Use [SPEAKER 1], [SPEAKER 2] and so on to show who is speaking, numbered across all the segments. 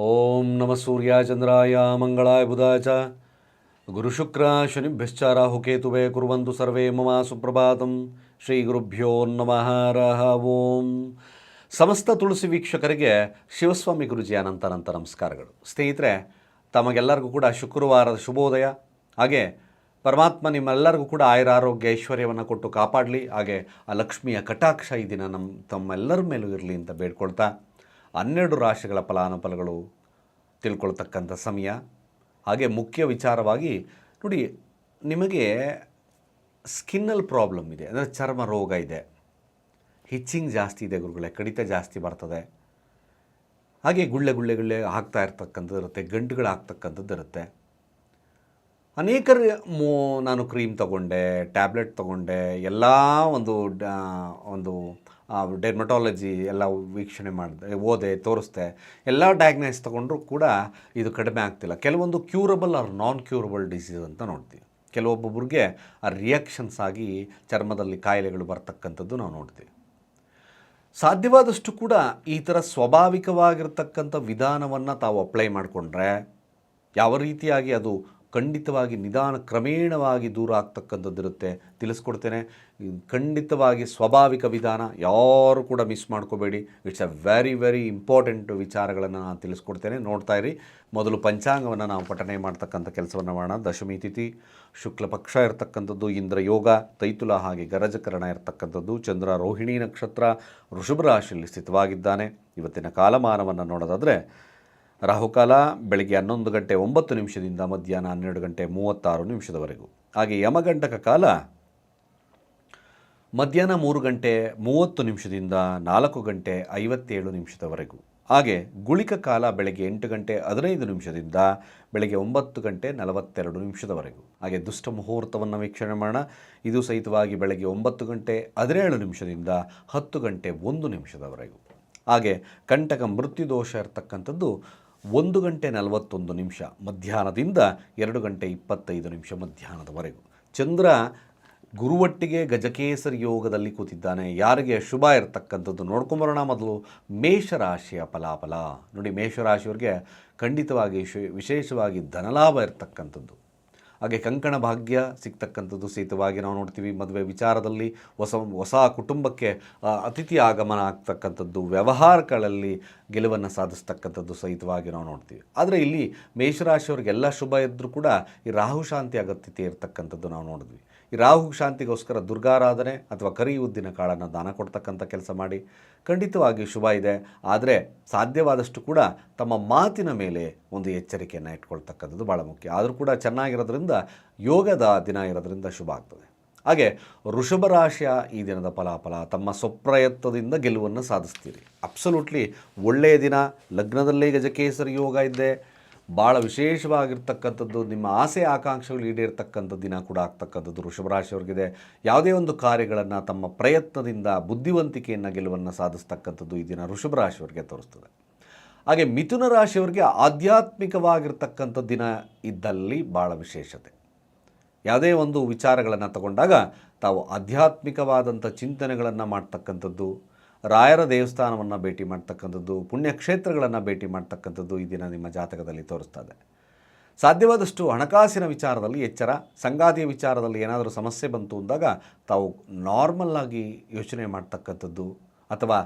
[SPEAKER 1] ಓಂ ನಮ ಸೂರ್ಯ ಚಂದ್ರಾಯ ಮಂಗಳಾಯ ಬುಧಾಯ ಚ. ಗುರುಶುಕ್ರ ಶನಿಭ್ಯಶ್ಚ, ರಾಹುಕೇತುವೆ ಕುರುವಂತು ಸರ್ವೇ ಮಮ ಸುಪ್ರಭಾತಂ. ಶ್ರೀ ಗುರುಭ್ಯೋ ನಮಃ ರಹ ಓಂ. ಸಮಸ್ತ ತುಳಸಿ ವೀಕ್ಷಕರಿಗೆ ಶಿವಸ್ವಾಮಿ ಗುರುಜಿ ಅನಂತ ಅನಂತ ನಮಸ್ಕಾರಗಳು. ಸ್ನೇಹಿತರೆ, ತಮಗೆಲ್ಲರಿಗೂ ಕೂಡ ಶುಕ್ರವಾರದ ಶುಭೋದಯ. ಹಾಗೆ ಪರಮಾತ್ಮ ನಿಮ್ಮೆಲ್ಲರಿಗೂ ಕೂಡ ಆಯುರ ಆರೋಗ್ಯ ಐಶ್ವರ್ಯವನ್ನು ಕೊಟ್ಟು ಕಾಪಾಡಲಿ. ಹಾಗೆ ಆ ಲಕ್ಷ್ಮಿಯ ಕಟಾಕ್ಷ ಈ ದಿನ ನಮ್ಮ ತಮ್ಮೆಲ್ಲರ ಮೇಲೂ ಇರಲಿ ಅಂತ ಬೇಡ್ಕೊಳ್ತಾ ಹನ್ನೆರಡು ರಾಶಿಗಳ ಫಲಾನುಫಲಗಳು ತಿಳ್ಕೊಳ್ತಕ್ಕಂಥ ಸಮಯ. ಹಾಗೆ ಮುಖ್ಯ ವಿಚಾರವಾಗಿ ನೋಡಿ, ನಿಮಗೆ ಸ್ಕಿನ್ನಲ್ಲಿ ಪ್ರಾಬ್ಲಮ್ ಇದೆ, ಅಂದರೆ ಚರ್ಮ ರೋಗ ಇದೆ. ಹಿಚ್ಚಿಂಗ್ ಜಾಸ್ತಿ ಇದೆ ಗುರುಗಳೇ, ಕಡಿತ ಜಾಸ್ತಿ ಬರ್ತದೆ. ಹಾಗೆ ಗುಳ್ಳೆ ಗುಳ್ಳೆ ಗುಳ್ಳೆ ಹಾಕ್ತಾ ಇರ್ತಕ್ಕಂಥದ್ದು ಇರುತ್ತೆ, ಗಂಟುಗಳು ಆಗ್ತಕ್ಕಂಥದ್ದು ಇರುತ್ತೆ. ಅನೇಕ ಮೋ, ನಾನು ಕ್ರೀಮ್ ತಗೊಂಡೆ, ಟ್ಯಾಬ್ಲೆಟ್ ತಗೊಂಡೆ, ಎಲ್ಲ ಒಂದು ಒಂದು ಡೆರ್ಮಟಾಲಜಿ ಎಲ್ಲ ವೀಕ್ಷಣೆ ಮಾಡಿದೆ, ಓದೆ, ತೋರಿಸ್ದೆ, ಎಲ್ಲ ಡಯಾಗ್ನೈಸ್ ತೊಗೊಂಡ್ರು ಕೂಡ ಇದು ಕಡಿಮೆ ಆಗ್ತಿಲ್ಲ. ಕೆಲವೊಂದು curable or non curable disease ಅಂತ ನೋಡ್ತೀವಿ. ಕೆಲವೊಬ್ಬೊಬ್ರಿಗೆ ಆ ರಿಯಾಕ್ಷನ್ಸ್ ಆಗಿ ಚರ್ಮದಲ್ಲಿ ಕಾಯಿಲೆಗಳು ಬರ್ತಕ್ಕಂಥದ್ದು ನಾವು ನೋಡ್ತೀವಿ. ಸಾಧ್ಯವಾದಷ್ಟು ಕೂಡ ಈ ಥರ ಸ್ವಾಭಾವಿಕವಾಗಿರ್ತಕ್ಕಂಥ ವಿಧಾನವನ್ನು ತಾವು ಅಪ್ಲೈ ಮಾಡಿಕೊಂಡ್ರೆ ಯಾವ ರೀತಿಯಾಗಿ ಅದು ಖಂಡಿತವಾಗಿ ನಿಧಾನ ಕ್ರಮೇಣವಾಗಿ ದೂರ ಆಗ್ತಕ್ಕಂಥದ್ದಿರುತ್ತೆ ತಿಳಿಸ್ಕೊಡ್ತೇನೆ. ಖಂಡಿತವಾಗಿ ಸ್ವಾಭಾವಿಕ ವಿಧಾನ ಯಾರು ಕೂಡ ಮಿಸ್ ಮಾಡ್ಕೋಬೇಡಿ. It's a very very important ವಿಚಾರಗಳನ್ನು ನಾನು ತಿಳಿಸ್ಕೊಡ್ತೇನೆ. ನೋಡ್ತಾ ಇರಿ. ಮೊದಲು ಪಂಚಾಂಗವನ್ನು ನಾವು ಪಠನೆ ಮಾಡ್ತಕ್ಕಂಥ ಕೆಲಸವನ್ನು ಮಾಡೋಣ. ದಶಮಿ ತಿಥಿ ಶುಕ್ಲ ಪಕ್ಷ ಇರತಕ್ಕಂಥದ್ದು ಇಂದ್ರ ಯೋಗ ತೈತುಲ ಹಾಗೆ ಗರಜಕರಣ ಇರತಕ್ಕಂಥದ್ದು ಚಂದ್ರ ರೋಹಿಣಿ ನಕ್ಷತ್ರ, ವೃಷಭ ರಾಶಿಯಲ್ಲಿ ಸ್ಥಿತವಾಗಿದ್ದಾನೆ. ಇವತ್ತಿನ ಕಾಲಮಾನವನ್ನು ನೋಡೋದಾದರೆ ರಾಹುಕಾಲ ಬೆಳಗ್ಗೆ ಹನ್ನೊಂದು ಗಂಟೆ ಒಂಬತ್ತು ನಿಮಿಷದಿಂದ ಮಧ್ಯಾಹ್ನ ಹನ್ನೆರಡು ಗಂಟೆ ಮೂವತ್ತಾರು ನಿಮಿಷದವರೆಗೂ. ಹಾಗೆ ಯಮಗಂಟಕ ಕಾಲ ಮಧ್ಯಾಹ್ನ ಮೂರು ಗಂಟೆ ಮೂವತ್ತು ನಿಮಿಷದಿಂದ ನಾಲ್ಕು ಗಂಟೆ ಐವತ್ತೇಳು ನಿಮಿಷದವರೆಗೂ. ಹಾಗೆ ಗುಳಿಕ ಕಾಲ ಬೆಳಗ್ಗೆ ಎಂಟು ಗಂಟೆ ಹದಿನೈದು ನಿಮಿಷದಿಂದ ಬೆಳಗ್ಗೆ ಒಂಬತ್ತು ಗಂಟೆ ನಲವತ್ತೆರಡು ನಿಮಿಷದವರೆಗೂ. ಹಾಗೆ ದುಷ್ಟ ಮುಹೂರ್ತವನ್ನು ವೀಕ್ಷಣೆ ಮಾಡೋಣ. ಇದು ಸಹಿತವಾಗಿ ಬೆಳಗ್ಗೆ ಒಂಬತ್ತು ಗಂಟೆ ಹದಿನೇಳು ನಿಮಿಷದಿಂದ ಹತ್ತು ಗಂಟೆ ಒಂದು ನಿಮಿಷದವರೆಗೂ. ಹಾಗೆ ಕಂಟಕ ಮೃತ್ಯುದೋಷ ಇರತಕ್ಕಂಥದ್ದು ಒಂದು ಗಂಟೆ ನಲವತ್ತೊಂದು ನಿಮಿಷ, ಮಧ್ಯಾಹ್ನದಿಂದ ಎರಡು ಗಂಟೆ ಇಪ್ಪತ್ತೈದು ನಿಮಿಷ ಮಧ್ಯಾಹ್ನದವರೆಗೂ. ಚಂದ್ರ ಗುರುವಟ್ಟಿಗೆ ಗಜಕೇಸರಿ ಯೋಗದಲ್ಲಿ ಕೂತಿದ್ದಾನೆ. ಯಾರಿಗೆ ಶುಭ ಇರತಕ್ಕಂಥದ್ದು ನೋಡ್ಕೊಂಬರೋಣ ಮೊದಲು. ಮೇಷರಾಶಿಯ ಫಲಾಫಲ. ನೋಡಿ, ಮೇಷರಾಶಿಯವ್ರಿಗೆ ಖಂಡಿತವಾಗಿ ವಿಶೇಷವಾಗಿ ಧನಲಾಭ ಇರತಕ್ಕಂಥದ್ದು. ಹಾಗೆ ಕಂಕಣ ಭಾಗ್ಯ ಸಿಗ್ತಕ್ಕಂಥದ್ದು ಸಹಿತವಾಗಿ ನಾವು ನೋಡ್ತೀವಿ. ಮದುವೆ ವಿಚಾರದಲ್ಲಿ ಹೊಸ ಹೊಸ ಕುಟುಂಬಕ್ಕೆ ಅತಿಥಿ ಆಗಮನ ಆಗ್ತಕ್ಕಂಥದ್ದು, ವ್ಯವಹಾರಗಳಲ್ಲಿ ಗೆಲುವನ್ನು ಸಾಧಿಸ್ತಕ್ಕಂಥದ್ದು ಸಹಿತವಾಗಿ ನಾವು ನೋಡ್ತೀವಿ. ಆದರೆ ಇಲ್ಲಿ ಮೇಷರಾಶಿಯವ್ರಿಗೆಲ್ಲ ಶುಭ ಇದ್ದರೂ ಕೂಡ ಈ ರಾಹು ಶಾಂತಿ ಅಗತ್ಯತೆ ಇರತಕ್ಕಂಥದ್ದು ನಾವು ನೋಡಿದ್ವಿ. ಈ ರಾಹು ಶಾಂತಿಗೋಸ್ಕರ ದುರ್ಗಾರಾಧನೆ ಅಥವಾ ಕರಿ ಉದ್ದಿನ ಕಾಳನ್ನು ದಾನ ಕೊಡ್ತಕ್ಕಂಥ ಕೆಲಸ ಮಾಡಿ. ಖಂಡಿತವಾಗಿ ಶುಭ ಇದೆ. ಆದರೆ ಸಾಧ್ಯವಾದಷ್ಟು ಕೂಡ ತಮ್ಮ ಮಾತಿನ ಮೇಲೆ ಒಂದು ಎಚ್ಚರಿಕೆಯನ್ನು ಇಟ್ಕೊಳ್ತಕ್ಕಂಥದ್ದು ಭಾಳ ಮುಖ್ಯ. ಆದರೂ ಕೂಡ ಚೆನ್ನಾಗಿರೋದ್ರಿಂದ ಯೋಗದ ದಿನ ಇರೋದ್ರಿಂದ ಶುಭ ಆಗ್ತದೆ. ಹಾಗೆ ವೃಷಭ ರಾಶಿಯ ಈ ದಿನದ ಫಲಾಫಲ, ತಮ್ಮ ಸ್ವಪ್ರಯತ್ನದಿಂದ ಗೆಲುವನ್ನು ಸಾಧಿಸ್ತೀರಿ. ಅಬ್ಸಲ್ಯೂಟ್ಲಿ ಒಳ್ಳೆಯ ದಿನ. ಲಗ್ನದಲ್ಲೇ ಗಜಕೇಸರಿ ಯೋಗ ಇದ್ದೆ ಭಾಳ ವಿಶೇಷವಾಗಿರ್ತಕ್ಕಂಥದ್ದು, ನಿಮ್ಮ ಆಸೆ ಆಕಾಂಕ್ಷೆಗಳು ಈಡೇರ್ತಕ್ಕಂಥ ದಿನ ಕೂಡ ಆಗ್ತಕ್ಕಂಥದ್ದು ವೃಷಭರಾಶಿಯವ್ರಿಗಿದೆ. ಯಾವುದೇ ಒಂದು ಕಾರ್ಯಗಳನ್ನು ತಮ್ಮ ಪ್ರಯತ್ನದಿಂದ, ಬುದ್ಧಿವಂತಿಕೆಯನ್ನು, ಗೆಲುವನ್ನು ಸಾಧಿಸ್ತಕ್ಕಂಥದ್ದು ಈ ದಿನ ವೃಷಭರಾಶಿಯವರಿಗೆ ತೋರಿಸ್ತದೆ. ಹಾಗೆ ಮಿಥುನ ರಾಶಿಯವರಿಗೆ ಆಧ್ಯಾತ್ಮಿಕವಾಗಿರ್ತಕ್ಕಂಥ ದಿನ ಇದ್ದಲ್ಲಿ ಭಾಳ ವಿಶೇಷತೆ. ಯಾವುದೇ ಒಂದು ವಿಚಾರಗಳನ್ನು ತಗೊಂಡಾಗ ತಾವು ಆಧ್ಯಾತ್ಮಿಕವಾದಂಥ ಚಿಂತನೆಗಳನ್ನು ಮಾಡ್ತಕ್ಕಂಥದ್ದು ರಾಯರ ದೇವಸ್ಥಾನವನ್ನು ಭೇಟಿ ಮಾಡ್ತಕ್ಕಂಥದ್ದು, ಪುಣ್ಯಕ್ಷೇತ್ರಗಳನ್ನು ಭೇಟಿ ಮಾಡ್ತಕ್ಕಂಥದ್ದು ಈ ದಿನ ನಿಮ್ಮ ಜಾತಕದಲ್ಲಿ ತೋರಿಸ್ತದೆ. ಸಾಧ್ಯವಾದಷ್ಟು ಹಣಕಾಸಿನ ವಿಚಾರದಲ್ಲಿ ಎಚ್ಚರ, ಸಂಗಾತಿಯ ವಿಚಾರದಲ್ಲಿ ಏನಾದರೂ ಸಮಸ್ಯೆ ಬಂತು ಅಂದಾಗ ತಾವು ನಾರ್ಮಲ್ಲಾಗಿ ಯೋಚನೆ ಮಾಡ್ತಕ್ಕಂಥದ್ದು ಅಥವಾ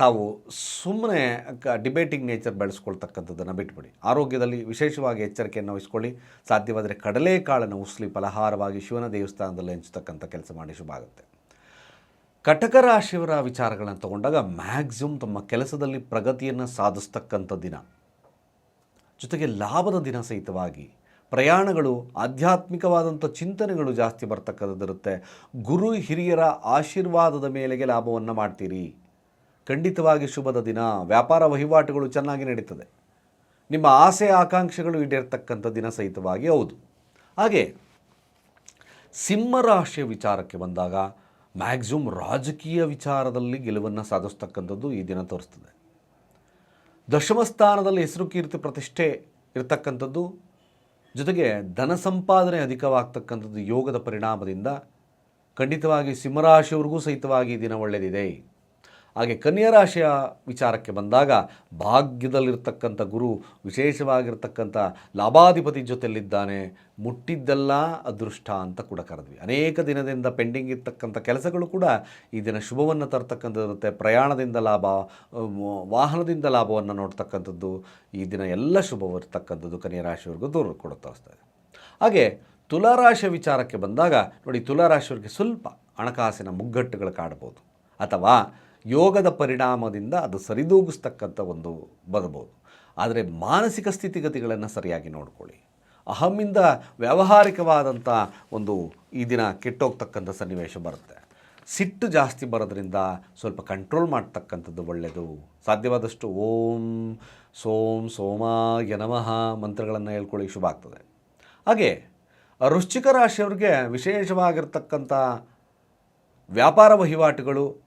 [SPEAKER 1] ತಾವು ಸುಮ್ಮನೆ ಕ ಡಿಬೇಟಿಂಗ್ ನೇಚರ್ ಬೆಳೆಸ್ಕೊಳ್ತಕ್ಕಂಥದ್ದನ್ನು ಬಿಟ್ಬಿಡಿ. ಆರೋಗ್ಯದಲ್ಲಿ ವಿಶೇಷವಾಗಿ ಎಚ್ಚರಿಕೆಯನ್ನು ವಹಿಸ್ಕೊಳ್ಳಿ. ಸಾಧ್ಯವಾದರೆ ಕಡಲೆಕಾಳನ್ನು ಉಸ್ಲಿ ಫಲಹಾರವಾಗಿ ಶಿವನ ದೇವಸ್ಥಾನದಲ್ಲಿ ಹಂಚತಕ್ಕಂಥ ಕೆಲಸ ಮಾಡಿ ಶುಭ ಆಗುತ್ತೆ. ಕಟಕ ರಾಶಿಯವರ ವಿಚಾರಗಳನ್ನು ತಗೊಂಡಾಗ ಮ್ಯಾಕ್ಸಿಮಮ್ ತಮ್ಮ ಕೆಲಸದಲ್ಲಿ ಪ್ರಗತಿಯನ್ನು ಸಾಧಿಸ್ತಕ್ಕಂಥ ದಿನ. ಜೊತೆಗೆ ಲಾಭದ ದಿನ ಸಹಿತವಾಗಿ ಪ್ರಯಾಣಗಳು, ಆಧ್ಯಾತ್ಮಿಕವಾದಂಥ ಚಿಂತನೆಗಳು ಜಾಸ್ತಿ ಬರ್ತಕ್ಕಂಥದ್ದಿರುತ್ತೆ. ಗುರು ಹಿರಿಯರ ಆಶೀರ್ವಾದದ ಮೇಲೆಗೆ ಲಾಭವನ್ನು ಮಾಡ್ತೀರಿ. ಖಂಡಿತವಾಗಿ ಶುಭದ ದಿನ. ವ್ಯಾಪಾರ ವಹಿವಾಟುಗಳು ಚೆನ್ನಾಗಿ ನಡೀತದೆ. ನಿಮ್ಮ ಆಸೆ, ಆಕಾಂಕ್ಷೆಗಳು ಈಡೇರ್ತಕ್ಕಂಥ ದಿನ ಸಹಿತವಾಗಿ ಹೌದು. ಹಾಗೆ ಸಿಂಹರಾಶಿಯ ವಿಚಾರಕ್ಕೆ ಬಂದಾಗ ಮ್ಯಾಕ್ಸಿಮಮ್ ರಾಜಕೀಯ ವಿಚಾರದಲ್ಲಿ ಗೆಲುವನ್ನು ಸಾಧಿಸ್ತಕ್ಕಂಥದ್ದು ಈ ದಿನ ತೋರಿಸ್ತದೆ. ದಶಮ ಸ್ಥಾನದಲ್ಲಿ ಹೆಸರು ಕೀರ್ತಿ ಪ್ರತಿಷ್ಠೆ ಇರತಕ್ಕಂಥದ್ದು, ಜೊತೆಗೆ ಧನ ಸಂಪಾದನೆ ಅಧಿಕವಾಗ್ತಕ್ಕಂಥದ್ದು ಯೋಗದ ಪರಿಣಾಮದಿಂದ ಖಂಡಿತವಾಗಿ ಸಿಂಹರಾಶಿಯವ್ರಿಗೂ ಸಹಿತವಾಗಿ ಈ ದಿನ ಒಳ್ಳೆಯದಿದೆ ಹಾಗೆ ಕನ್ಯಾ ರಾಶಿಯ ವಿಚಾರಕ್ಕೆ ಬಂದಾಗ ಭಾಗ್ಯದಲ್ಲಿರ್ತಕ್ಕಂಥ ಗುರು, ವಿಶೇಷವಾಗಿರ್ತಕ್ಕಂಥ ಲಾಭಾಧಿಪತಿ ಜೊತೆಯಲ್ಲಿದ್ದಾನೆ. ಮುಟ್ಟಿದ್ದೆಲ್ಲ ಅದೃಷ್ಟ ಅಂತ ಕೂಡ ಕರೆದ್ವಿ. ಅನೇಕ ದಿನದಿಂದ ಪೆಂಡಿಂಗ್ ಇರ್ತಕ್ಕಂಥ ಕೆಲಸಗಳು ಕೂಡ ಈ ದಿನ ಶುಭವನ್ನು ತರ್ತಕ್ಕಂಥದ್ದಿರುತ್ತೆ ಪ್ರಯಾಣದಿಂದ ಲಾಭ ವಾಹನದಿಂದ ಲಾಭವನ್ನು ನೋಡ್ತಕ್ಕಂಥದ್ದು. ಈ ದಿನ ಎಲ್ಲ ಶುಭವಿರ್ತಕ್ಕಂಥದ್ದು ಕನ್ಯಾ ರಾಶಿಯವರೆಗೂ ದೂರ ಕೊಡುತ್ತಾ ಇದೆ. ಹಾಗೆ ತುಲಾರಾಶಿಯ ವಿಚಾರಕ್ಕೆ ಬಂದಾಗ ನೋಡಿ ತುಲಾರಾಶಿಯವರಿಗೆ ಸ್ವಲ್ಪ ಹಣಕಾಸಿನ ಮುಗ್ಗಟ್ಟುಗಳು ಕಾಡ್ಬೋದು ಅಥವಾ ಯೋಗದ ಪರಿಣಾಮದಿಂದ ಅದು ಸರಿದೂಗಿಸ್ತಕ್ಕಂಥ ಒಂದು ಬರಬಹುದು ಆದರೆ ಮಾನಸಿಕ ಸ್ಥಿತಿಗತಿಗಳನ್ನು ಸರಿಯಾಗಿ ನೋಡ್ಕೊಳ್ಳಿ. ಅಹಮ್ಮಿಂದ ವ್ಯಾವಹಾರಿಕವಾದಂಥ ಒಂದು ಈ ದಿನ ಕೆಟ್ಟೋಗ್ತಕ್ಕಂಥ ಸನ್ನಿವೇಶ ಬರುತ್ತೆ. ಸಿಟ್ಟು ಜಾಸ್ತಿ ಬರೋದ್ರಿಂದ ಸ್ವಲ್ಪ ಕಂಟ್ರೋಲ್ ಮಾಡ್ತಕ್ಕಂಥದ್ದು ಒಳ್ಳೆಯದು ಸಾಧ್ಯವಾದಷ್ಟು ಓಂ, ಸೋಂ, ಸೋಮ, ಯನಮಃ ಮಂತ್ರಗಳನ್ನು ಹೇಳ್ಕೊಳ್ಳಿ ಶುಭ ಆಗ್ತದೆ. ಹಾಗೆ, ವೃಶ್ಚಿಕ ರಾಶಿಯವ್ರಿಗೆ ವಿಶೇಷವಾಗಿರ್ತಕ್ಕಂಥ ವ್ಯಾಪಾರ ವಹಿವಾಟುಗಳು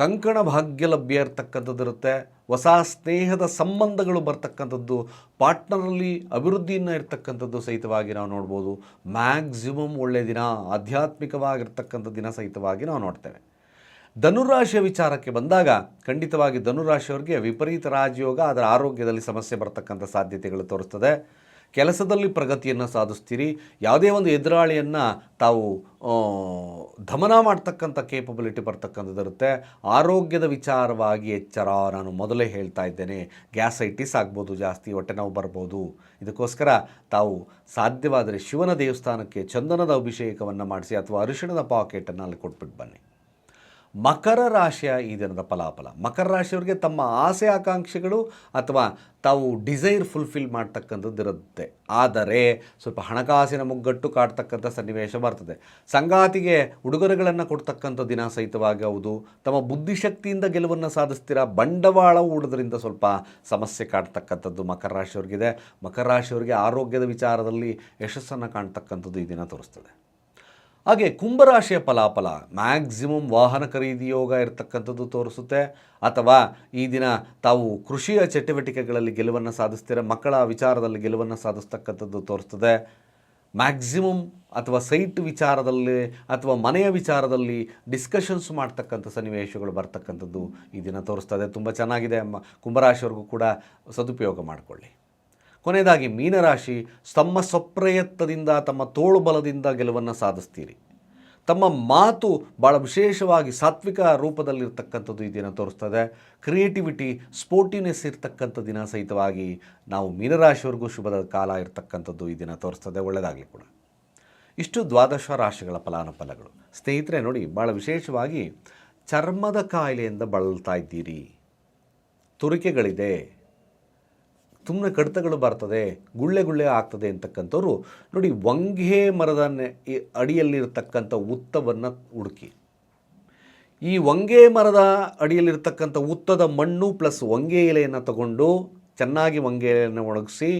[SPEAKER 1] ಕಂಕಣ ಭಾಗ್ಯ ಲಭ್ಯ ಇರ್ತಕ್ಕಂಥದ್ದು ಇರುತ್ತೆ ಹೊಸ ಸ್ನೇಹದ ಸಂಬಂಧಗಳು ಬರ್ತಕ್ಕಂಥದ್ದು, ಪಾರ್ಟ್ನರಲ್ಲಿ ಅಭಿವೃದ್ಧಿಯನ್ನು ಇರ್ತಕ್ಕಂಥದ್ದು ಸಹಿತವಾಗಿ ನಾವು ನೋಡ್ಬೋದು. ಮ್ಯಾಕ್ಸಿಮಮ್ ಒಳ್ಳೆಯ ದಿನ, ಆಧ್ಯಾತ್ಮಿಕವಾಗಿರ್ತಕ್ಕಂಥ ದಿನ ಸಹಿತವಾಗಿ ನಾವು ನೋಡ್ತೇವೆ. ಧನುರಾಶಿಯ ವಿಚಾರಕ್ಕೆ ಬಂದಾಗ, ಖಂಡಿತವಾಗಿ ಧನುರಾಶಿಯವರಿಗೆ ವಿಪರೀತ ರಾಜಯೋಗ, ಅದರ ಆರೋಗ್ಯದಲ್ಲಿ ಸಮಸ್ಯೆ ಬರ್ತಕ್ಕಂಥ ಸಾಧ್ಯತೆಗಳು ತೋರಿಸ್ತದೆ. ಕೆಲಸದಲ್ಲಿ ಪ್ರಗತಿಯನ್ನು ಸಾಧಿಸ್ತೀರಿ. ಯಾವುದೇ ಒಂದು ಎದುರಾಳಿಯನ್ನು ತಾವು ದಮನ ಮಾಡ್ತಕ್ಕಂಥ ಕೇಪಬಿಲಿಟಿ ಬರ್ತಕ್ಕಂಥದ್ದಿರುತ್ತೆ ಆರೋಗ್ಯದ ವಿಚಾರವಾಗಿ ಎಚ್ಚರ. ನಾನು ಮೊದಲೇ ಹೇಳ್ತಾ ಇದ್ದೇನೆ. ಗ್ಯಾಸೈಟಿಸ್ ಆಗ್ಬೋದು, ಜಾಸ್ತಿ ಹೊಟ್ಟೆ ನೋವು ಬರ್ಬೋದು. ಇದಕ್ಕೋಸ್ಕರ ತಾವು ಸಾಧ್ಯವಾದರೆ ಶಿವನ ದೇವಸ್ಥಾನಕ್ಕೆ ಚಂದನದ ಅಭಿಷೇಕವನ್ನು ಮಾಡಿಸಿ ಅಥವಾ ಅರಿಶಿಣದ ಪಾಕೆಟನ್ನು ಅಲ್ಲಿ ಕೊಟ್ಬಿಟ್ಟು ಬನ್ನಿ. ಮಕರ ರಾಶಿಯ ಈ ದಿನದ ಫಲಾಫಲ. ಮಕರ ರಾಶಿಯವರಿಗೆ ತಮ್ಮ ಆಸೆ ಆಕಾಂಕ್ಷೆಗಳು ಅಥವಾ ತಾವು ಡಿಸೈರ್ ಫುಲ್ಫಿಲ್ ಮಾಡ್ತಕ್ಕಂಥದ್ದು ಇರುತ್ತೆ. ಆದರೆ ಸ್ವಲ್ಪ ಹಣಕಾಸಿನ ಮುಗ್ಗಟ್ಟು ಕಾಡ್ತಕ್ಕಂಥ ಸನ್ನಿವೇಶ ಬರ್ತದೆ. ಸಂಗಾತಿಗೆ ಉಡುಗೊರೆಗಳನ್ನು ಕೊಡ್ತಕ್ಕಂಥ ದಿನ ಸಹಿತವಾಗಿ ಹೌದು. ತಮ್ಮ ಬುದ್ಧಿಶಕ್ತಿಯಿಂದ ಗೆಲುವನ್ನು ಸಾಧಿಸ್ತೀರಾ? ಬಂಡವಾಳ ಹೂಡೋದ್ರಿಂದ ಸ್ವಲ್ಪ ಸಮಸ್ಯೆ ಕಾಡ್ತಕ್ಕಂಥದ್ದು ಮಕರ ರಾಶಿಯವರಿಗಿದೆ. ಮಕರ ರಾಶಿಯವರಿಗೆ ಆರೋಗ್ಯದ ವಿಚಾರದಲ್ಲಿ ಯಶಸ್ಸನ್ನು ಕಾಣ್ತಕ್ಕಂಥದ್ದು ಈ ದಿನ ತೋರಿಸ್ತದೆ. ಹಾಗೆ ಕುಂಭರಾಶಿಯ ಫಲಾಫಲ ಮ್ಯಾಕ್ಸಿಮಮ್ ವಾಹನ ಖರೀದಿ ಯೋಗ ಇರತಕ್ಕಂಥದ್ದು ತೋರಿಸುತ್ತೆ. ಅಥವಾ ಈ ದಿನ ತಾವು ಕೃಷಿಯ ಚಟುವಟಿಕೆಗಳಲ್ಲಿ ಗೆಲುವನ್ನು ಸಾಧಿಸ್ತೀರ, ಮಕ್ಕಳ ವಿಚಾರದಲ್ಲಿ ಗೆಲುವನ್ನು ಸಾಧಿಸ್ತಕ್ಕಂಥದ್ದು ತೋರಿಸ್ತದೆ. ಮ್ಯಾಕ್ಸಿಮಮ್ ಅಥವಾ ಸೈಟ್ ವಿಚಾರದಲ್ಲಿ ಅಥವಾ ಮನೆಯ ವಿಚಾರದಲ್ಲಿ ಡಿಸ್ಕಷನ್ಸ್ ಮಾಡ್ತಕ್ಕಂಥ ಸನ್ನಿವೇಶಗಳು ಬರ್ತಕ್ಕಂಥದ್ದು ಈ ದಿನ ತೋರಿಸ್ತದೆ. ತುಂಬ ಚೆನ್ನಾಗಿದೆ ಮ ಕುಂಭರಾಶಿಯವ್ರಿಗೂ ಕೂಡ ಸದುಪಯೋಗ ಮಾಡಿಕೊಳ್ಳಿ. ಕೊನೆಯದಾಗಿ ಮೀನರಾಶಿ ತಮ್ಮ ಸ್ವಪ್ರಯತ್ನದಿಂದ, ತಮ್ಮ ತೋಳು ಬಲದಿಂದ ಗೆಲುವನ್ನು ಸಾಧಿಸ್ತೀರಿ. ತಮ್ಮ ಮಾತು ಭಾಳ ವಿಶೇಷವಾಗಿ ಸಾತ್ವಿಕ ರೂಪದಲ್ಲಿರ್ತಕ್ಕಂಥದ್ದು ಈ ದಿನ ತೋರಿಸ್ತದೆ. ಕ್ರಿಯೇಟಿವಿಟಿ ಸ್ಪೋರ್ಟಿನೆಸ್ ಇರ್ತಕ್ಕಂಥ ದಿನ ಸಹಿತವಾಗಿ ನಾವು ಮೀನರಾಶಿವರೆಗೂ ಶುಭದ ಕಾಲ ಇರತಕ್ಕಂಥದ್ದು ಈ ದಿನ ತೋರಿಸ್ತದೆ. ಒಳ್ಳೆಯದಾಗಲಿ ಕೂಡ. ಇಷ್ಟು ದ್ವಾದಶ ರಾಶಿಗಳ ಫಲಾನುಫಲಗಳು. ಸ್ನೇಹಿತರೆ ನೋಡಿ ಭಾಳ ವಿಶೇಷವಾಗಿ ಚರ್ಮದ ಕಾಯಿಲೆಯಿಂದ ಬಳಲ್ತಾ ಇದ್ದೀರಿ. ತುರಿಕೆಗಳಿದೆ. ಸುಮ್ಮನೆ ಕಡಿತಗಳು ಬರ್ತದೆ, ಗುಳ್ಳೆ ಗುಳ್ಳೆ ಆಗ್ತದೆ ಅಂತಕ್ಕಂಥವ್ರು ನೋಡಿ ವಂಗೆ ಮರದ ಅಡಿಯಲ್ಲಿರ್ತಕ್ಕಂಥ ಉತ್ತವನ್ನು ಹುಡುಕಿ. ಈ ವಂಗೆ ಮರದ ಅಡಿಯಲ್ಲಿರ್ತಕ್ಕಂಥ ಉತ್ತದ ಮಣ್ಣು ಪ್ಲಸ್ ವಂಗೆ ಎಲೆಯನ್ನು ತಗೊಂಡು ಚೆನ್ನಾಗಿ ವಂಗೆ ಎಲೆಯನ್ನು ಒಣಗಿಸಿ,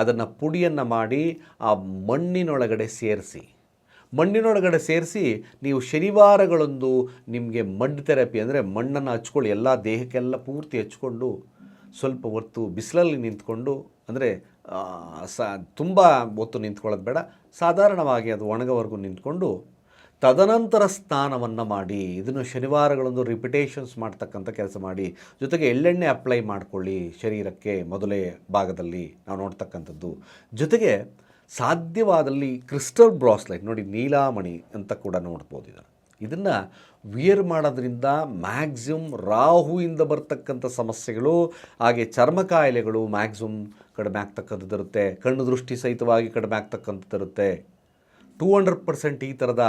[SPEAKER 1] ಅದನ್ನು ಪುಡಿಯನ್ನು ಮಾಡಿ ಆ ಮಣ್ಣಿನೊಳಗಡೆ ಸೇರಿಸಿ. ಮಣ್ಣಿನೊಳಗಡೆ ಸೇರಿಸಿ ನೀವು ಶನಿವಾರಗಳೊಂದು ನಿಮಗೆ ಮಡ್ ಥೆರಪಿ ಅಂದರೆ ಮಣ್ಣನ್ನು ಹಚ್ಕೊಳ್ಳಿ, ಎಲ್ಲ ದೇಹಕ್ಕೆಲ್ಲ ಪೂರ್ತಿ ಹಚ್ಕೊಂಡು ಸ್ವಲ್ಪ ಹೊತ್ತು ಬಿಸಿಲಲ್ಲಿ ನಿಂತ್ಕೊಂಡು, ಅಂದರೆ ಸ, ತುಂಬ ಹೊತ್ತು ನಿಂತ್ಕೊಳ್ಳೋದು ಬೇಡ. ಸಾಧಾರಣವಾಗಿ ಅದು ಒಣಗೋವರೆಗೂ ನಿಂತ್ಕೊಂಡು ತದನಂತರ ಸ್ನಾನವನ್ನು ಮಾಡಿ, ಇದನ್ನು ಶನಿವಾರಗಳೊಂದು ರಿಪಿಟೇಷನ್ಸ್ ಮಾಡ್ತಕ್ಕಂಥ ಕೆಲಸ ಮಾಡಿ, ಜೊತೆಗೆ ಎಳ್ಳೆಣ್ಣೆ ಅಪ್ಲೈ ಮಾಡಿಕೊಳ್ಳಿ ಶರೀರಕ್ಕೆ ಮೊದಲೇ ಭಾಗದಲ್ಲಿ ನಾವು ನೋಡ್ತಕ್ಕಂಥದ್ದು. ಜೊತೆಗೆ ಸಾಧ್ಯವಾದಲ್ಲಿ ಕ್ರಿಸ್ಟಲ್ ಬ್ರಾಸ್ಲೈಟ್ ನೋಡಿ, ನೀಲಾಮಣಿ ಅಂತ ಕೂಡ ನೋಡ್ಬೋದು ಇದನ್ನು. ಇದನ್ನು ವಿಯರ್ ಮಾಡೋದ್ರಿಂದ ಮ್ಯಾಕ್ಸಿಮಮ್ ರಾಹುವಿಂದ ಬರ್ತಕ್ಕಂಥ ಸಮಸ್ಯೆಗಳು, ಹಾಗೆ ಚರ್ಮ ಕಾಯಿಲೆಗಳು ಮ್ಯಾಕ್ಸಿಮಮ್ ಕಡಿಮೆ ಆಗ್ತಕ್ಕಂಥದ್ದು ಇರುತ್ತೆ. ಕಣ್ಣು ದೃಷ್ಟಿ ಸಹಿತವಾಗಿ ಕಡಿಮೆ ಆಗ್ತಕ್ಕಂಥದ್ದು ಇರುತ್ತೆ. ಟೂ ಹಂಡ್ರೆಡ್ ಪರ್ಸೆಂಟ್ ಈ ಥರದ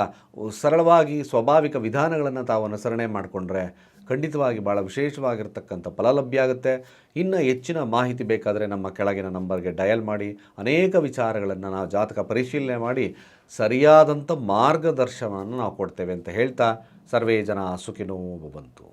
[SPEAKER 1] ಸರಳವಾಗಿ ಸ್ವಾಭಾವಿಕ ವಿಧಾನಗಳನ್ನು ತಾವು ಅನುಸರಣೆ ಮಾಡಿಕೊಂಡ್ರೆ ಖಂಡಿತವಾಗಿ ಭಾಳ ವಿಶೇಷವಾಗಿರ್ತಕ್ಕಂಥ ಫಲ ಲಭ್ಯ ಆಗುತ್ತೆ. ಇನ್ನು ಹೆಚ್ಚಿನ ಮಾಹಿತಿ ಬೇಕಾದರೆ ನಮ್ಮ ಕೆಳಗಿನ ನಂಬರ್ಗೆ ಡಯಲ್ ಮಾಡಿ, ಅನೇಕ ವಿಚಾರಗಳನ್ನು ನಾವು ಜಾತಕ ಪರಿಶೀಲನೆ ಮಾಡಿ, ಸರಿಯಾದಂಥ ಮಾರ್ಗದರ್ಶನವನ್ನು ನಾವು ಕೊಡ್ತೇವೆ ಅಂತ ಹೇಳ್ತಾ ಸರ್ವೇ ಜನ ಸುಖಿನೋ ಬಂತು